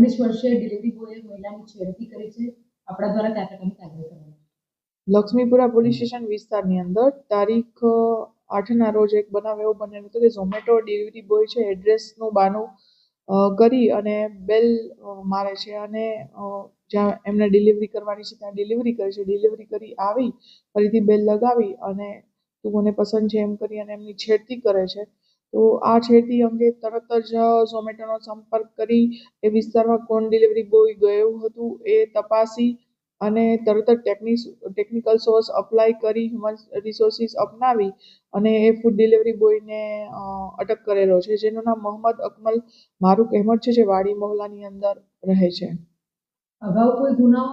વર્ષીય ડિલિવરી બોયે મહિલાની છેડતી કરી છે. આપણા દ્વારા કયા પ્રકારની કાર્યવાહી કરવામાં લક્ષ્મીપુરા પોલીસ સ્ટેશન વિસ્તારની અંદર તારીખ આઠના રોજ એક બનાવ એવો બનેલો હતો કે ઝોમેટો ડિલિવરી બોય છે, એડ્રેસનું બાનું કરી અને બેલ મારે છે અને જ્યાં એમને ડિલિવરી કરવાની છે ત્યાં ડિલિવરી કરે છે. ડિલિવરી કરી આવી, ફરીથી બેલ લગાવી અને તું મને પસંદ છે એમ કરી અને એમની છેડતી કરે છે. તો આ છેડતી અંગે તરત જ ઝોમેટોનો સંપર્ક કરી એ વિસ્તારમાં કોણ ડિલિવરી બોય ગયું હતું એ તપાસી અને તરત જ ટેકનિક ટેકનિકલ સોર્સ અપ્લાય કરી હ્યુમન રિસોર્સિસ અપનાવી અને એ ફૂડ ડિલિવરી બોયને અટક કરેલો છે, જેનું નામ મોહમ્મદ અકમલ મારુક અહેમદ છે, જે વાડી મહોલ્લાની અંદર રહે છે. અગાઉ કોઈ ગુનાઓ